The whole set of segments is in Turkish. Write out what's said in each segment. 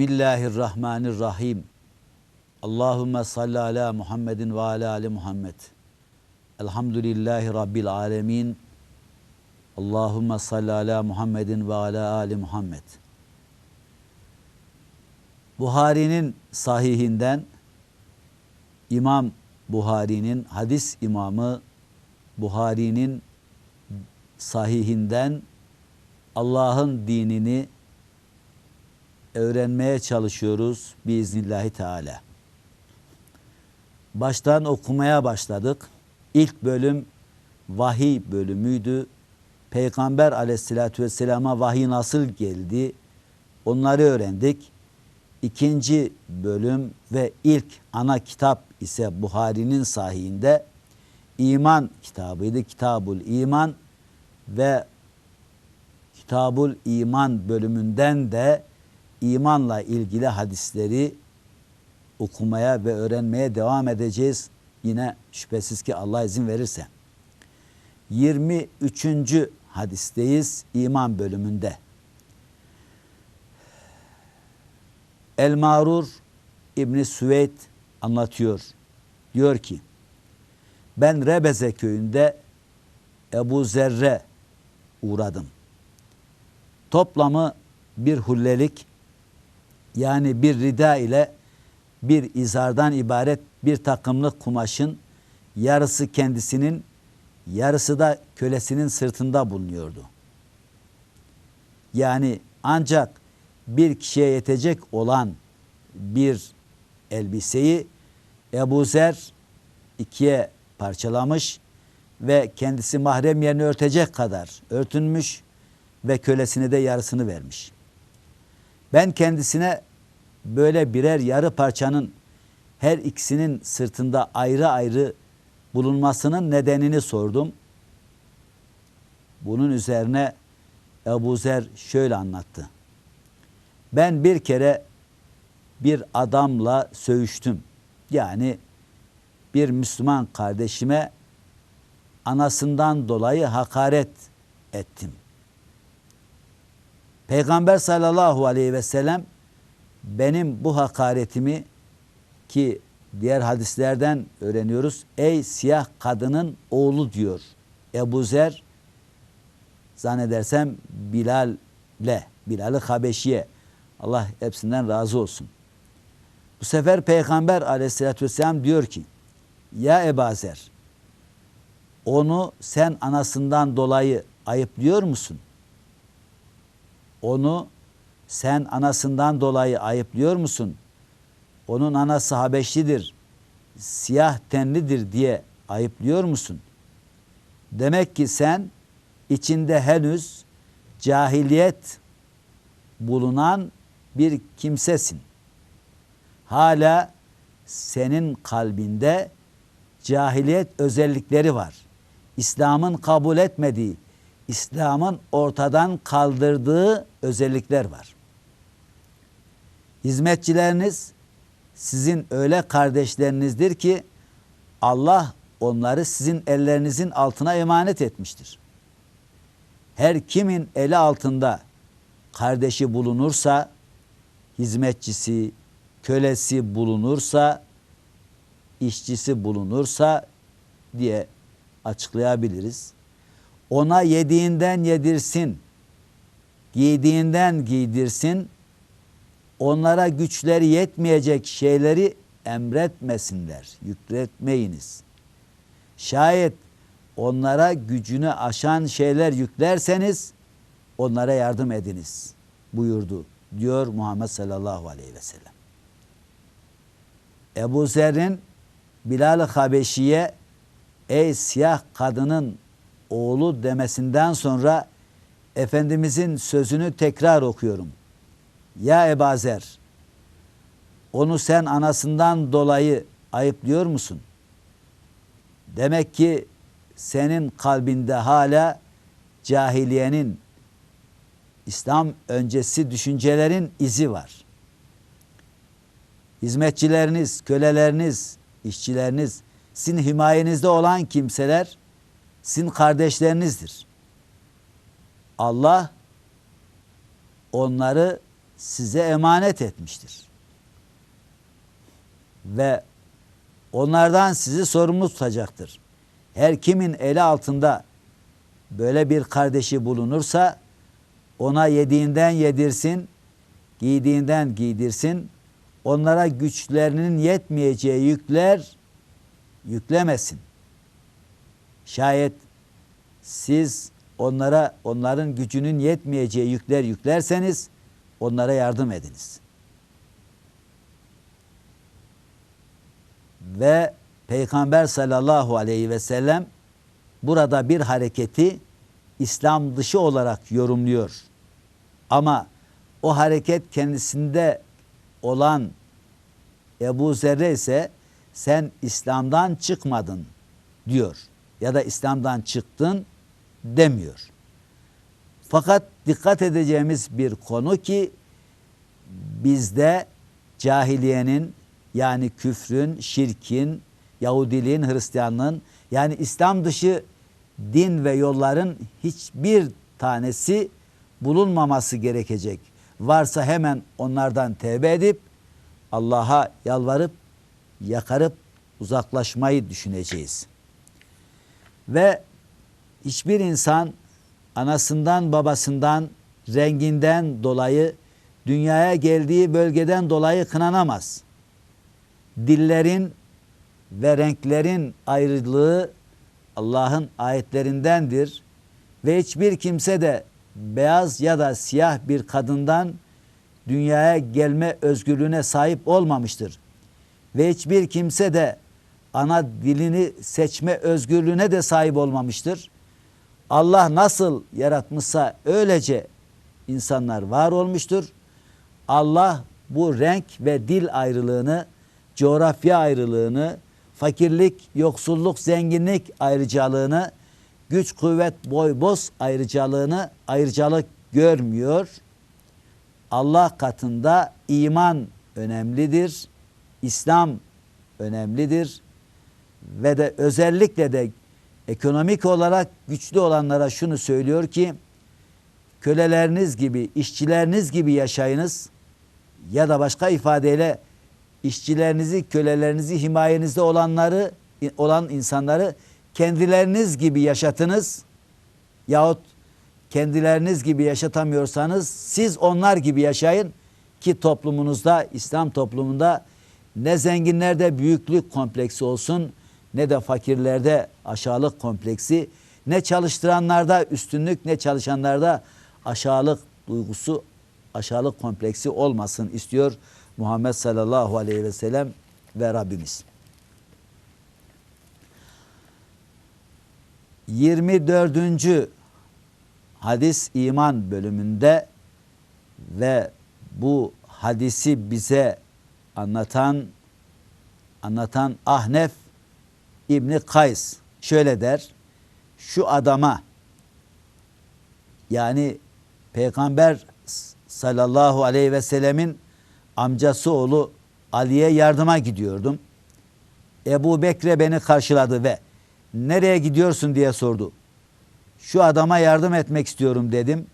Bismillahirrahmanirrahim. Allahümme salli ala Muhammedin ve ala ali Muhammed. Elhamdülillahi Rabbil alemin. Allahümme salli ala Muhammedin ve ala ali Muhammed. Buhari'nin sahihinden İmam Buhari'nin hadis imamı Buhari'nin sahihinden Allah'ın dinini öğrenmeye çalışıyoruz biiznillahü teala. Baştan okumaya başladık. İlk bölüm vahiy bölümüydü. Peygamber aleyhissalatü vesselama vahiy nasıl geldi? Onları öğrendik. İkinci bölüm ve ilk ana kitap ise Buhari'nin sahihinde iman kitabıydı. Kitabul İman ve Kitabul İman bölümünden de imanla ilgili hadisleri okumaya ve öğrenmeye devam edeceğiz. Yine şüphesiz ki Allah izin verirse. 23. hadisteyiz iman bölümünde. El Marur İbni Süveyd anlatıyor. Diyor ki ben Rebeze köyünde Ebu Zerre uğradım. Toplamı bir hullelik yani bir rida ile bir izardan ibaret bir takımlık kumaşın yarısı kendisinin yarısı da kölesinin sırtında bulunuyordu. Yani ancak bir kişiye yetecek olan bir elbiseyi Ebu Zer ikiye parçalamış ve kendisi mahrem yerini örtecek kadar örtünmüş ve kölesine de yarısını vermiş. Ben kendisine böyle birer yarı parçanın her ikisinin sırtında ayrı ayrı bulunmasının nedenini sordum. Bunun üzerine Ebu Zer şöyle anlattı. Ben bir kere bir adamla söğüştüm. Yani bir Müslüman kardeşime anasından dolayı hakaret ettim. Peygamber sallallahu aleyhi ve sellem benim bu hakaretimi ki diğer hadislerden öğreniyoruz. Ey siyah kadının oğlu diyor. Ebu Zer zannedersem Bilal'le, Bilal-i Habeşi'ye Allah hepsinden razı olsun. Bu sefer Peygamber aleyhissalatü vesselam diyor ki ya Ebu Zer onu sen anasından dolayı ayıplıyor musun? Onu sen anasından dolayı ayıplıyor musun? Onun anası Habeşlidir, siyah tenlidir diye ayıplıyor musun? Demek ki sen içinde henüz cahiliyet bulunan bir kimsesin. Hala senin kalbinde cahiliyet özellikleri var. İslam'ın kabul etmediği, İslam'ın ortadan kaldırdığı özellikler var. Hizmetçileriniz sizin öyle kardeşlerinizdir ki Allah onları sizin ellerinizin altına emanet etmiştir. Her kimin eli altında kardeşi bulunursa, hizmetçisi, kölesi bulunursa, işçisi bulunursa diye açıklayabiliriz. Ona yediğinden yedirsin, giydiğinden giydirsin, onlara güçleri yetmeyecek şeyleri emretmesinler, yükletmeyiniz. Şayet onlara gücünü aşan şeyler yüklerseniz onlara yardım ediniz buyurdu diyor Muhammed sallallahu aleyhi ve sellem. Ebu Zer'in Bilal-i Habeşi'ye ey siyah kadının oğlu demesinden sonra Efendimizin sözünü tekrar okuyorum. Ya Ebu Zer, onu sen anasından dolayı ayıplıyor musun? Demek ki senin kalbinde hala cahiliyenin, İslam öncesi düşüncelerin izi var. Hizmetçileriniz, köleleriniz, işçileriniz, sizin himayenizde olan kimseler sizin kardeşlerinizdir. Allah onları size emanet etmiştir. Ve onlardan sizi sorumlu tutacaktır. Her kimin eli altında böyle bir kardeşi bulunursa ona yediğinden yedirsin, giydiğinden giydirsin. Onlara güçlerinin yetmeyeceği yükler yüklemesin. Şayet siz onlara onların gücünün yetmeyeceği yükler yüklerseniz onlara yardım ediniz. Ve Peygamber sallallahu aleyhi ve sellem burada bir hareketi İslam dışı olarak yorumluyor. Ama o hareket kendisinde olan Ebu Zerre ise sen İslam'dan çıkmadın diyor. Ya da İslam'dan çıktın demiyor. Fakat dikkat edeceğimiz bir konu ki bizde cahiliyenin yani küfrün, şirkin, Yahudiliğin, Hristiyanlığın yani İslam dışı din ve yolların hiçbir tanesi bulunmaması gerekecek. Varsa hemen onlardan tevbe edip Allah'a yalvarıp yakarıp uzaklaşmayı düşüneceğiz. Ve hiçbir insan anasından babasından renginden dolayı dünyaya geldiği bölgeden dolayı kınanamaz. Dillerin ve renklerin ayrılığı Allah'ın ayetlerindendir ve hiçbir kimse de beyaz ya da siyah bir kadından dünyaya gelme özgürlüğüne sahip olmamıştır. Ve hiçbir kimse de ana dilini seçme özgürlüğüne de sahip olmamıştır. Allah nasıl yaratmışsa öylece insanlar var olmuştur. Allah bu renk ve dil ayrılığını, coğrafya ayrılığını, fakirlik, yoksulluk, zenginlik ayrıcalığını, güç, kuvvet, boy, boz ayrıcalığını ayrıcalık görmüyor. Allah katında iman önemlidir. İslam önemlidir. Ve de özellikle de ekonomik olarak güçlü olanlara şunu söylüyor ki köleleriniz gibi, işçileriniz gibi yaşayınız ya da başka ifadeyle işçilerinizi, kölelerinizi, himayenizde olanları olan insanları kendileriniz gibi yaşatınız yahut kendileriniz gibi yaşatamıyorsanız siz onlar gibi yaşayın ki toplumunuzda, İslam toplumunda ne zenginlerde büyüklük kompleksi olsun ne de fakirlerde aşağılık kompleksi, ne çalıştıranlarda üstünlük ne çalışanlarda aşağılık duygusu, aşağılık kompleksi olmasın istiyor Muhammed sallallahu aleyhi ve sellem ve Rabbimiz. 24. hadis iman bölümünde ve bu hadisi bize anlatan anlatan Ahnef İbni Kays şöyle der. Şu adama yani Peygamber sallallahu aleyhi ve sellemin amcası oğlu Ali'ye yardıma gidiyordum. Ebu Bekre beni karşıladı ve nereye gidiyorsun diye sordu. Şu adama yardım etmek istiyorum dedim.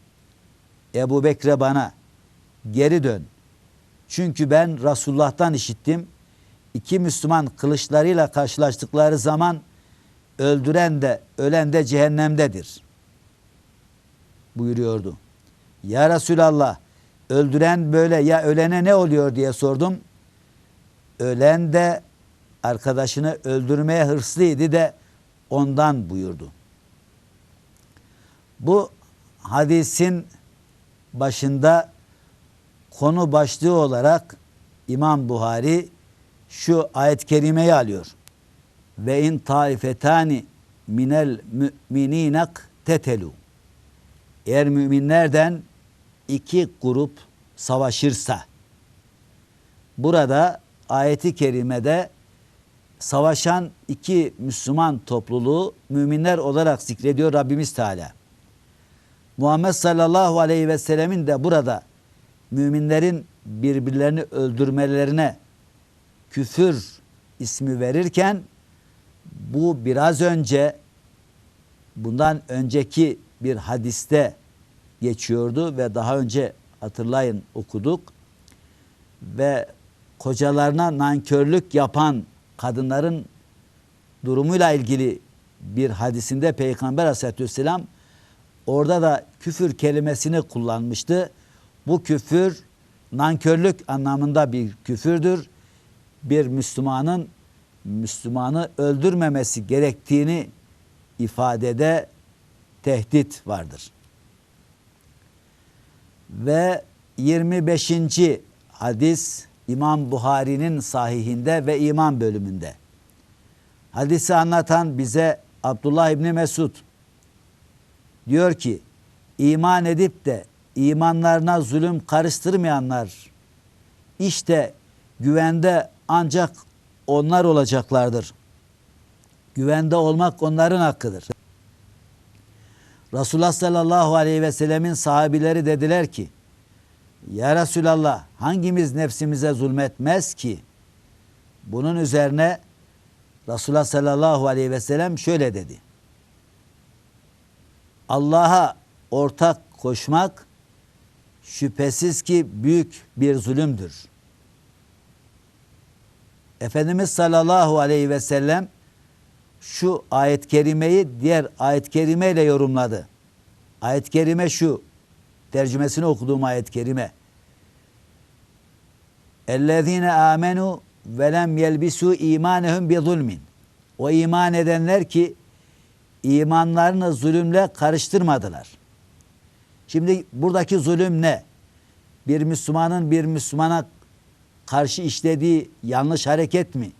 Ebu Bekre bana geri dön. Çünkü ben Resulullah'tan işittim. İki Müslüman kılıçlarıyla karşılaştıkları zaman öldüren de ölen de cehennemdedir. Buyuruyordu. Ya Resulallah öldüren böyle ya ölene ne oluyor diye sordum. Ölen de arkadaşını öldürmeye hırslıydı de ondan buyurdu. Bu hadisin başında konu başlığı olarak İmam Buhari şu ayet-i kerimeyi alıyor. Ve in taifetani minel müminak tetelu. Eğer müminlerden iki grup savaşırsa burada ayeti kerimede savaşan iki Müslüman topluluğu müminler olarak zikrediyor Rabbimiz Teala. Muhammed sallallahu aleyhi ve sellemin de burada müminlerin birbirlerini öldürmelerine küfür ismi verirken bu biraz önce bundan önceki bir hadiste geçiyordu ve daha önce hatırlayın okuduk ve kocalarına nankörlük yapan kadınların durumuyla ilgili bir hadisinde Peygamber Aleyhisselatü Vesselam orada da küfür kelimesini kullanmıştı. Bu küfür nankörlük anlamında bir küfürdür. Bir Müslümanın Müslümanı öldürmemesi gerektiğini ifadede tehdit vardır. Ve 25. hadis İmam Buhari'nin sahihinde ve iman bölümünde. Hadisi anlatan bize Abdullah İbni Mesud diyor ki iman edip de imanlarına zulüm karıştırmayanlar işte güvende ancak onlar olacaklardır. Güvende olmak onların hakkıdır. Resulullah sallallahu aleyhi ve sellemin sahabileri dediler ki Ya Resulallah hangimiz nefsimize zulmetmez ki? Bunun üzerine Resulullah sallallahu aleyhi ve sellem şöyle dedi. Allah'a ortak koşmak şüphesiz ki büyük bir zulümdür. Efendimiz sallallahu aleyhi ve sellem şu ayet kerimeyi diğer ayet kerimeyle yorumladı. Ayet kerime şu. Tercümesini okuduğum ayet kerime. Ellezine amenu ve lem yelbisu imanehum bi zulmin. O iman edenler ki imanlarını zulümle karıştırmadılar. Şimdi buradaki zulüm ne? Bir Müslümanın bir Müslümana karşı işlediği yanlış hareket mi?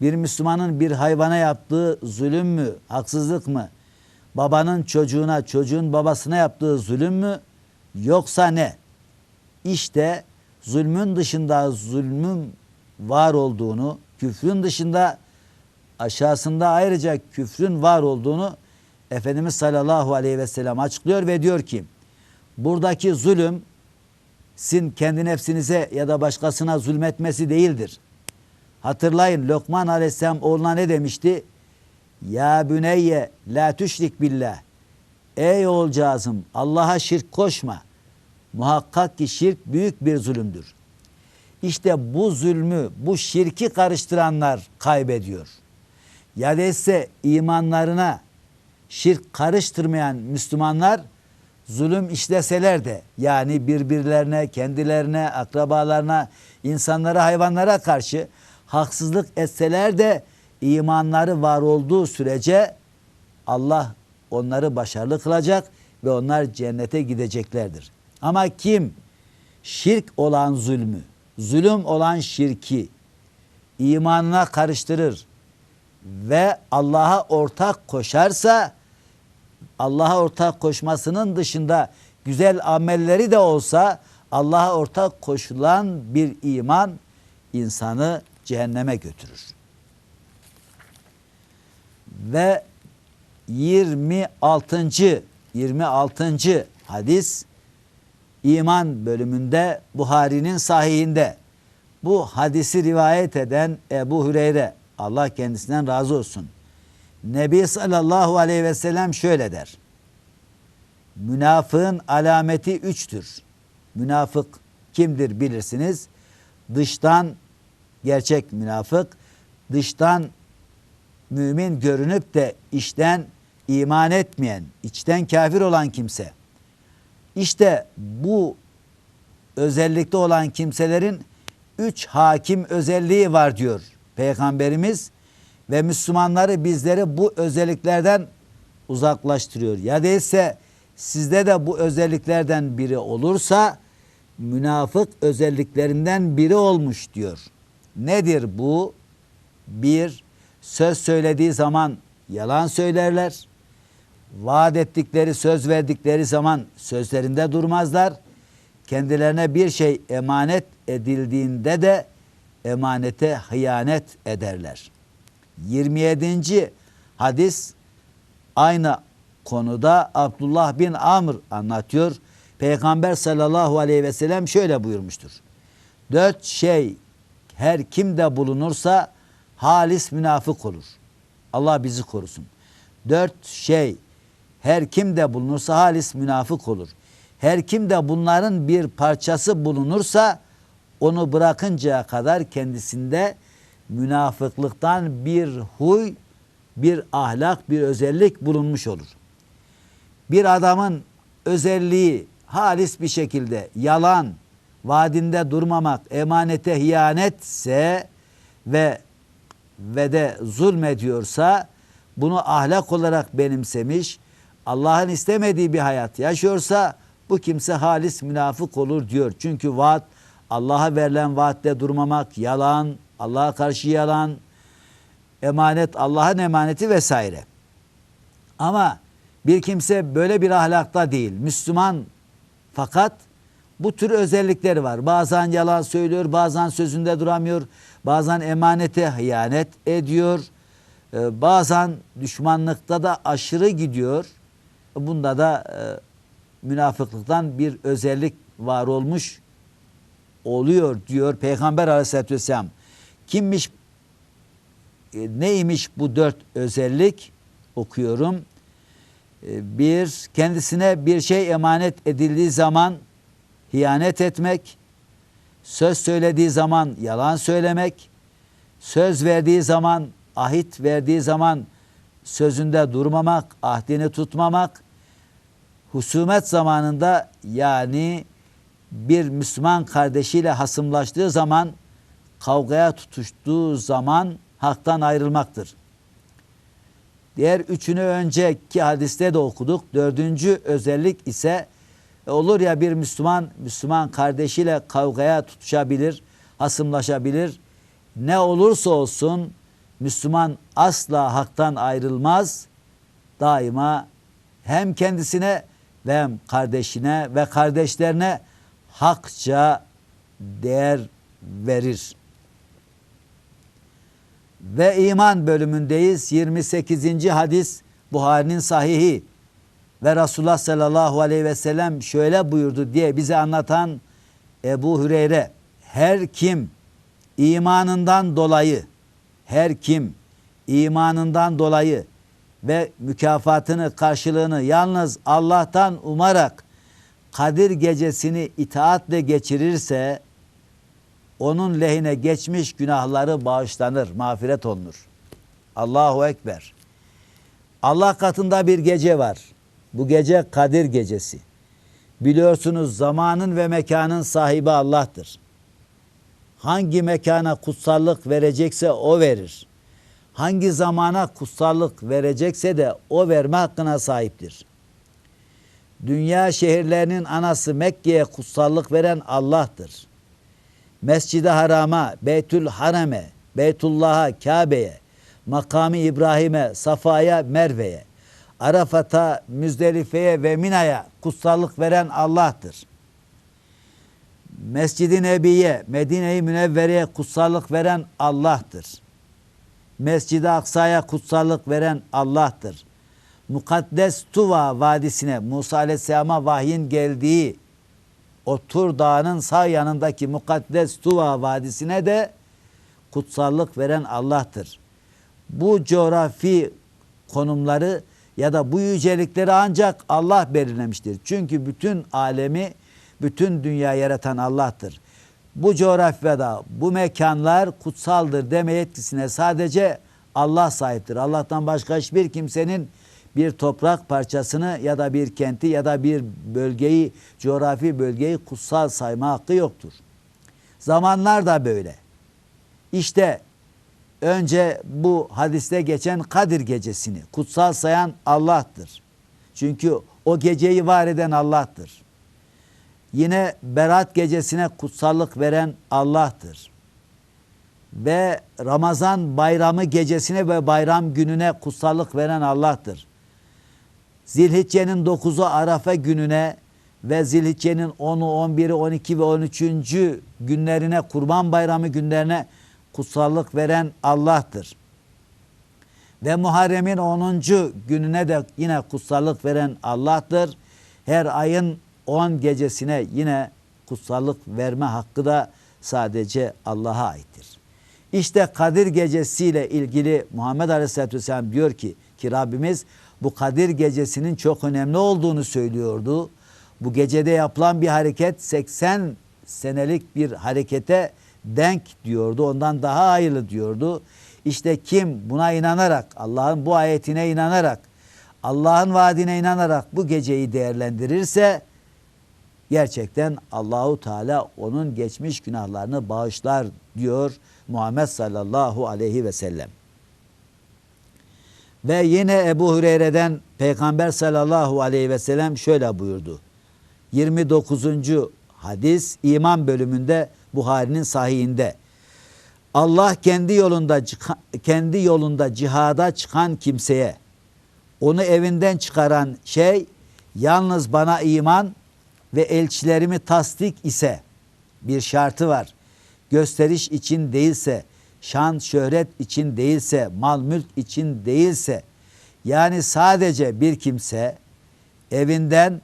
Bir Müslümanın bir hayvana yaptığı zulüm mü, haksızlık mı? Babanın çocuğuna, çocuğun babasına yaptığı zulüm mü? Yoksa ne? İşte zulmün dışında zulmün var olduğunu, küfrün dışında aşağısında ayrıca küfrün var olduğunu Efendimiz sallallahu aleyhi ve sellem açıklıyor ve diyor ki buradaki zulüm sin kendi nefsinize ya da başkasına zulmetmesi değildir. Hatırlayın Lokman aleyhisselam oğluna ne demişti? Ya büneyye la tüşrik billah. Ey oğulcağızım Allah'a şirk koşma. Muhakkak ki şirk büyük bir zulümdür. İşte bu zulmü, bu şirki karıştıranlar kaybediyor. Ya ise imanlarına şirk karıştırmayan Müslümanlar zulüm işleseler de yani birbirlerine, kendilerine, akrabalarına, insanlara, hayvanlara karşı haksızlık etseler de imanları var olduğu sürece Allah onları başarılı kılacak ve onlar cennete gideceklerdir. Ama kim şirk olan zulmü, zulüm olan şirki imanına karıştırır ve Allah'a ortak koşarsa Allah'a ortak koşmasının dışında güzel amelleri de olsa Allah'a ortak koşulan bir iman insanı cehenneme götürür. Ve 26. 26. hadis iman bölümünde Buhari'nin sahihinde bu hadisi rivayet eden Ebu Hüreyre Allah kendisinden razı olsun. Nebi sallallahu aleyhi ve sellem şöyle der. Münafığın alameti üçtür. Münafık kimdir bilirsiniz. Dıştan gerçek münafık, dıştan mümin görünüp de içten iman etmeyen, içten kafir olan kimse. İşte bu özellikte olan kimselerin üç hakim özelliği var diyor Peygamberimiz ve Müslümanları bizleri bu özelliklerden uzaklaştırıyor. Ya değilse sizde de bu özelliklerden biri olursa münafık özelliklerinden biri olmuş diyor. Nedir bu? Bir, söz söylediği zaman yalan söylerler. Vaat ettikleri, söz verdikleri zaman sözlerinde durmazlar. Kendilerine bir şey emanet edildiğinde de emanete hıyanet ederler. 27. hadis aynı konuda Abdullah bin Amr anlatıyor. Peygamber sallallahu aleyhi ve sellem şöyle buyurmuştur. Dört şey her kimde bulunursa halis münafık olur. Allah bizi korusun. Dört şey her kimde bulunursa halis münafık olur. Her kim de bunların bir parçası bulunursa onu bırakıncaya kadar kendisinde münafıklıktan bir huy, bir ahlak, bir özellik bulunmuş olur. Bir adamın özelliği halis bir şekilde yalan, vaadinde durmamak, emanete hiyanetse ve ve de zulmediyorsa bunu ahlak olarak benimsemiş, Allah'ın istemediği bir hayat yaşıyorsa bu kimse halis münafık olur diyor. Çünkü vaat Allah'a verilen vaatte durmamak yalan, Allah'a karşı yalan, emanet Allah'ın emaneti vesaire. Ama bir kimse böyle bir ahlakta değil. Müslüman fakat bu tür özellikleri var. Bazen yalan söylüyor, bazen sözünde duramıyor, bazen emanete hıyanet ediyor, e, bazen düşmanlıkta da aşırı gidiyor. Bunda da e, münafıklıktan bir özellik var olmuş oluyor diyor Peygamber aleyhissalatü vesselam. Kimmiş e, neymiş bu dört özellik okuyorum. E, bir kendisine bir şey emanet edildiği zaman hiyanet etmek, söz söylediği zaman yalan söylemek, söz verdiği zaman, ahit verdiği zaman sözünde durmamak, ahdini tutmamak, husumet zamanında yani bir Müslüman kardeşiyle hasımlaştığı zaman, kavgaya tutuştuğu zaman haktan ayrılmaktır. Diğer üçünü önceki hadiste de okuduk. Dördüncü özellik ise e, olur ya bir Müslüman, Müslüman kardeşiyle kavgaya tutuşabilir, hasımlaşabilir. Ne olursa olsun Müslüman asla haktan ayrılmaz. Daima hem kendisine ve hem kardeşine ve kardeşlerine hakça değer verir. Ve iman bölümündeyiz. 28. hadis Buhari'nin sahihi ve Resulullah sallallahu aleyhi ve sellem şöyle buyurdu diye bize anlatan Ebu Hüreyre her kim imanından dolayı her kim imanından dolayı ve mükafatını karşılığını yalnız Allah'tan umarak Kadir gecesini itaatle geçirirse onun lehine geçmiş günahları bağışlanır, mağfiret olunur. Allahu Ekber. Allah katında bir gece var. Bu gece Kadir gecesi. Biliyorsunuz zamanın ve mekanın sahibi Allah'tır. Hangi mekana kutsallık verecekse o verir. Hangi zamana kutsallık verecekse de o verme hakkına sahiptir. Dünya şehirlerinin anası Mekke'ye kutsallık veren Allah'tır. Mescid-i Haram'a, Beytül Harem'e, Beytullah'a, Kabe'ye, makamı İbrahim'e, Safa'ya, Merve'ye, Arafat'a, Müzdelife'ye ve Mina'ya kutsallık veren Allah'tır. Mescid-i Nebi'ye, Medine-i Münevvere'ye kutsallık veren Allah'tır. Mescid-i Aksa'ya kutsallık veren Allah'tır. Mukaddes Tuva Vadisi'ne Musa Aleyhisselam'a vahyin geldiği o Tur Dağı'nın sağ yanındaki Mukaddes Tuva Vadisi'ne de kutsallık veren Allah'tır. Bu coğrafi konumları ya da bu yücelikleri ancak Allah belirlemiştir. Çünkü bütün alemi, bütün dünya yaratan Allah'tır. Bu coğrafyada bu mekanlar kutsaldır deme yetkisine sadece Allah sahiptir. Allah'tan başka hiçbir kimsenin bir toprak parçasını ya da bir kenti ya da bir bölgeyi, coğrafi bölgeyi kutsal sayma hakkı yoktur. Zamanlar da böyle. İşte önce bu hadiste geçen Kadir gecesini kutsal sayan Allah'tır. Çünkü o geceyi var eden Allah'tır. Yine Berat gecesine kutsallık veren Allah'tır. Ve Ramazan bayramı gecesine ve bayram gününe kutsallık veren Allah'tır. Zilhicce'nin 9'u Arafa gününe ve Zilhicce'nin 10'u, 11'i, 12 ve 13. günlerine, Kurban Bayramı günlerine kutsallık veren Allah'tır. Ve Muharrem'in 10. gününe de yine kutsallık veren Allah'tır. Her ayın 10 gecesine yine kutsallık verme hakkı da sadece Allah'a aittir. İşte Kadir gecesiyle ilgili Muhammed Aleyhisselatü Vesselam diyor ki ki Rabbimiz bu Kadir gecesinin çok önemli olduğunu söylüyordu. Bu gecede yapılan bir hareket 80 senelik bir harekete denk diyordu. Ondan daha hayırlı diyordu. İşte kim buna inanarak, Allah'ın bu ayetine inanarak, Allah'ın vaadine inanarak bu geceyi değerlendirirse gerçekten Allahu Teala onun geçmiş günahlarını bağışlar diyor Muhammed sallallahu aleyhi ve sellem. Ve yine Ebu Hureyre'den Peygamber sallallahu aleyhi ve sellem şöyle buyurdu. 29. hadis iman bölümünde Buhari'nin sahihinde. Allah kendi yolunda kendi yolunda cihada çıkan kimseye onu evinden çıkaran şey yalnız bana iman ve elçilerimi tasdik ise bir şartı var. Gösteriş için değilse, şan şöhret için değilse, mal mülk için değilse yani sadece bir kimse evinden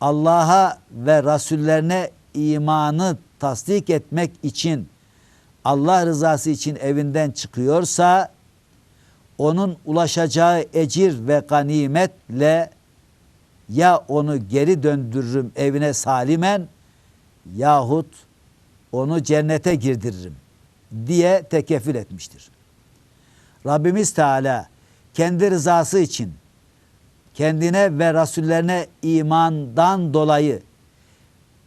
Allah'a ve Rasullerine imanı tasdik etmek için Allah rızası için evinden çıkıyorsa onun ulaşacağı ecir ve ganimetle ya onu geri döndürürüm evine salimen yahut onu cennete girdiririm diye tekeffül etmiştir. Rabbimiz Teala kendi rızası için kendine ve rasullerine imandan dolayı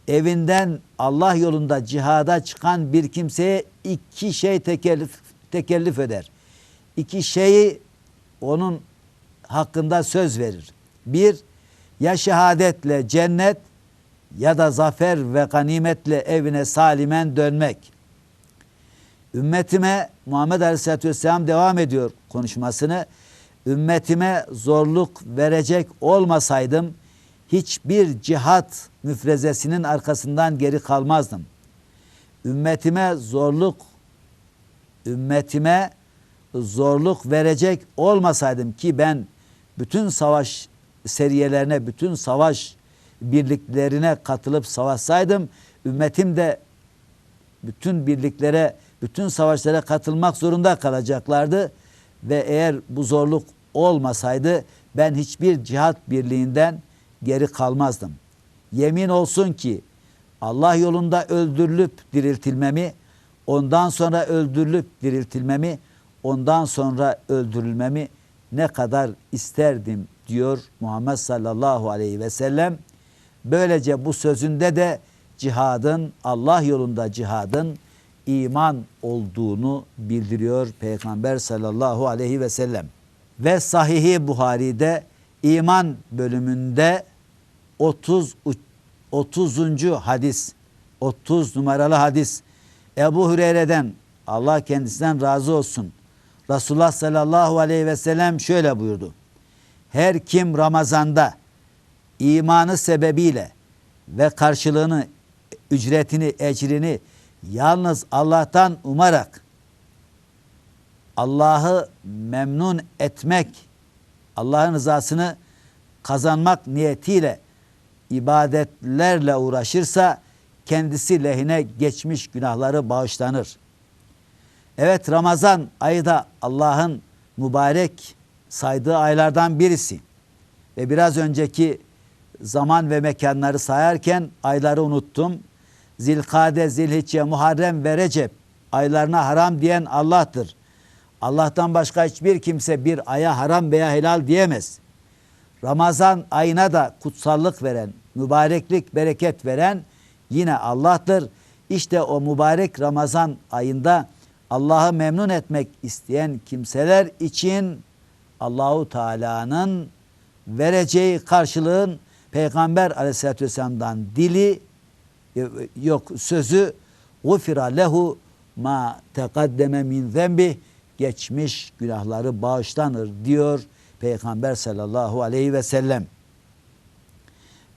evinden Allah yolunda cihada çıkan bir kimseye iki şey tekellüf, tekellüf eder. İki şeyi onun hakkında söz verir. Bir, ya şehadetle cennet ya da zafer ve ganimetle evine salimen dönmek. Ümmetime Muhammed Aleyhisselatü Vesselam devam ediyor konuşmasını. Ümmetime zorluk verecek olmasaydım hiçbir cihat müfrezesinin arkasından geri kalmazdım. Ümmetime zorluk ümmetime zorluk verecek olmasaydım ki ben bütün savaş seriyelerine, bütün savaş birliklerine katılıp savaşsaydım, ümmetim de bütün birliklere, bütün savaşlara katılmak zorunda kalacaklardı. Ve eğer bu zorluk olmasaydı ben hiçbir cihat birliğinden geri kalmazdım. Yemin olsun ki Allah yolunda öldürülüp diriltilmemi, ondan sonra öldürülüp diriltilmemi, ondan sonra öldürülmemi ne kadar isterdim diyor Muhammed sallallahu aleyhi ve sellem. Böylece bu sözünde de cihadın Allah yolunda cihadın iman olduğunu bildiriyor Peygamber sallallahu aleyhi ve sellem. Ve Sahihi Buhari'de iman bölümünde 30 30. hadis 30 numaralı hadis Ebu Hureyre'den Allah kendisinden razı olsun. Resulullah sallallahu aleyhi ve sellem şöyle buyurdu. Her kim Ramazan'da imanı sebebiyle ve karşılığını, ücretini, ecrini yalnız Allah'tan umarak Allah'ı memnun etmek, Allah'ın rızasını kazanmak niyetiyle ibadetlerle uğraşırsa kendisi lehine geçmiş günahları bağışlanır. Evet Ramazan ayı da Allah'ın mübarek saydığı aylardan birisi. Ve biraz önceki zaman ve mekanları sayarken ayları unuttum. Zilkade, Zilhicce, Muharrem ve Recep aylarına haram diyen Allah'tır. Allah'tan başka hiçbir kimse bir aya haram veya helal diyemez. Ramazan ayına da kutsallık veren, mübareklik, bereket veren yine Allah'tır. İşte o mübarek Ramazan ayında Allah'ı memnun etmek isteyen kimseler için Allahu Teala'nın vereceği karşılığın Peygamber Aleyhisselatü Vesselam'dan dili yok sözü gufira lehu ma tekaddeme min zembi geçmiş günahları bağışlanır diyor Peygamber sallallahu aleyhi ve sellem.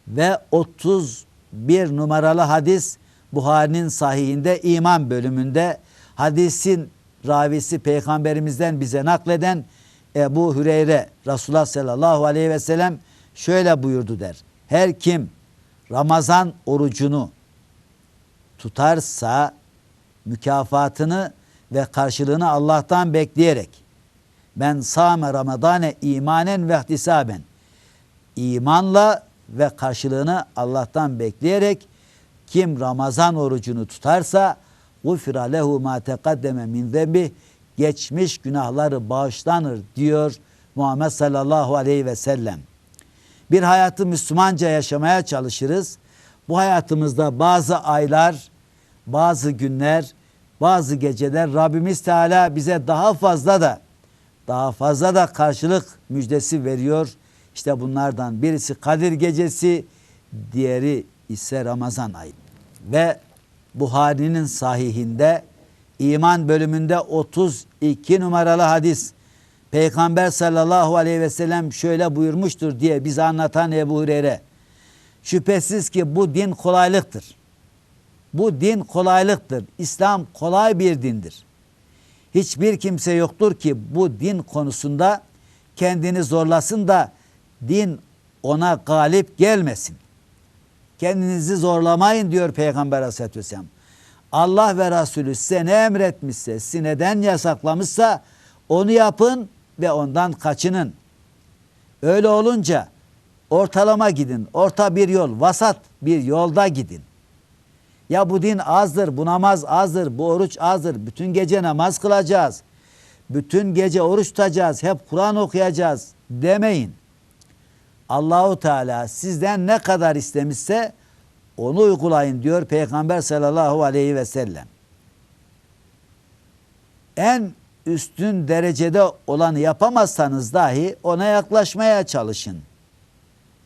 Ve 31 numaralı hadis Buhari'nin sahihinde iman bölümünde hadisin ravisi peygamberimizden bize nakleden Ebu Hüreyre Resulullah sallallahu aleyhi ve sellem şöyle buyurdu der. Her kim Ramazan orucunu tutarsa mükafatını ve karşılığını Allah'tan bekleyerek ben sâme ramadane imanen ve ihtisaben imanla ve karşılığını Allah'tan bekleyerek kim Ramazan orucunu tutarsa gufira lehu ma teqaddeme min zembi geçmiş günahları bağışlanır diyor Muhammed sallallahu aleyhi ve sellem. Bir hayatı Müslümanca yaşamaya çalışırız. Bu hayatımızda bazı aylar, bazı günler, bazı geceler Rabbimiz Teala bize daha fazla da daha fazla da karşılık müjdesi veriyor. İşte bunlardan birisi Kadir Gecesi, diğeri ise Ramazan ayı. Ve Buhari'nin sahihinde iman bölümünde 32 numaralı hadis Peygamber sallallahu aleyhi ve sellem şöyle buyurmuştur diye bize anlatan Ebu Hureyre. Şüphesiz ki bu din kolaylıktır. Bu din kolaylıktır. İslam kolay bir dindir. Hiçbir kimse yoktur ki bu din konusunda kendini zorlasın da din ona galip gelmesin. Kendinizi zorlamayın diyor Peygamber Aleyhisselatü Vesselam. Allah ve Resulü size ne emretmişse, sizi neden yasaklamışsa onu yapın ve ondan kaçının. Öyle olunca ortalama gidin, orta bir yol, vasat bir yolda gidin. Ya bu din azdır, bu namaz azdır, bu oruç azdır. Bütün gece namaz kılacağız. Bütün gece oruç tutacağız, hep Kur'an okuyacağız demeyin. Allahu Teala sizden ne kadar istemişse onu uygulayın diyor Peygamber sallallahu aleyhi ve sellem. En üstün derecede olanı yapamazsanız dahi ona yaklaşmaya çalışın.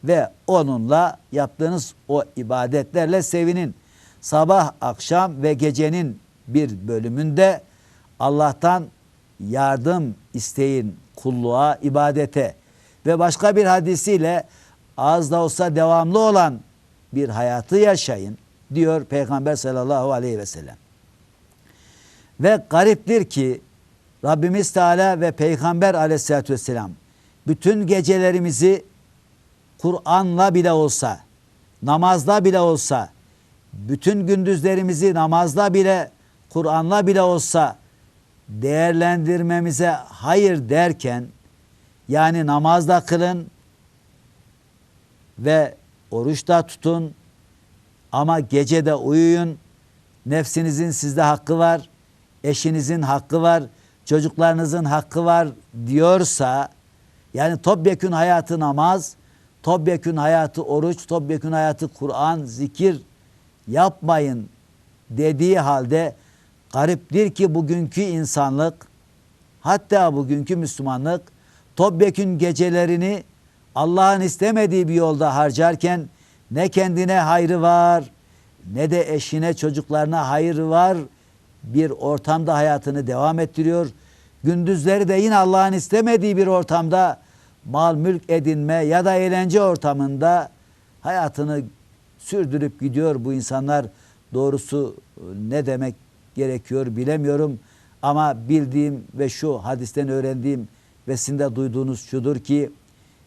Ve onunla yaptığınız o ibadetlerle sevinin. Sabah, akşam ve gecenin bir bölümünde Allah'tan yardım isteyin kulluğa, ibadete ve başka bir hadisiyle az da olsa devamlı olan bir hayatı yaşayın diyor Peygamber sallallahu aleyhi ve sellem. Ve gariptir ki Rabbimiz Teala ve Peygamber aleyhissalatü vesselam bütün gecelerimizi Kur'an'la bile olsa, namazda bile olsa, bütün gündüzlerimizi namazda bile, Kur'an'la bile olsa değerlendirmemize hayır derken, yani namazda kılın ve oruçta tutun ama gecede uyuyun. Nefsinizin sizde hakkı var, eşinizin hakkı var, çocuklarınızın hakkı var diyorsa yani topyekün hayatı namaz, topyekün hayatı oruç, topyekün hayatı Kur'an, zikir yapmayın dediği halde gariptir ki bugünkü insanlık hatta bugünkü Müslümanlık topyekün gecelerini Allah'ın istemediği bir yolda harcarken ne kendine hayrı var ne de eşine çocuklarına hayır var bir ortamda hayatını devam ettiriyor. Gündüzleri de yine Allah'ın istemediği bir ortamda mal mülk edinme ya da eğlence ortamında hayatını sürdürüp gidiyor bu insanlar. Doğrusu ne demek gerekiyor bilemiyorum. Ama bildiğim ve şu hadisten öğrendiğim ve sizin de duyduğunuz şudur ki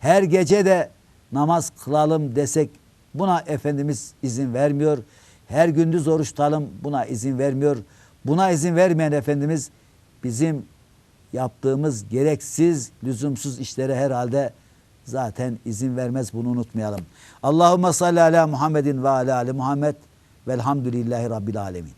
her gece de namaz kılalım desek buna Efendimiz izin vermiyor. Her gündüz oruç tutalım buna izin vermiyor. Buna izin vermeyen Efendimiz bizim yaptığımız gereksiz, lüzumsuz işlere herhalde zaten izin vermez bunu unutmayalım. Allahümme salli ala Muhammedin ve ala ali Muhammed velhamdülillahi rabbil alemin.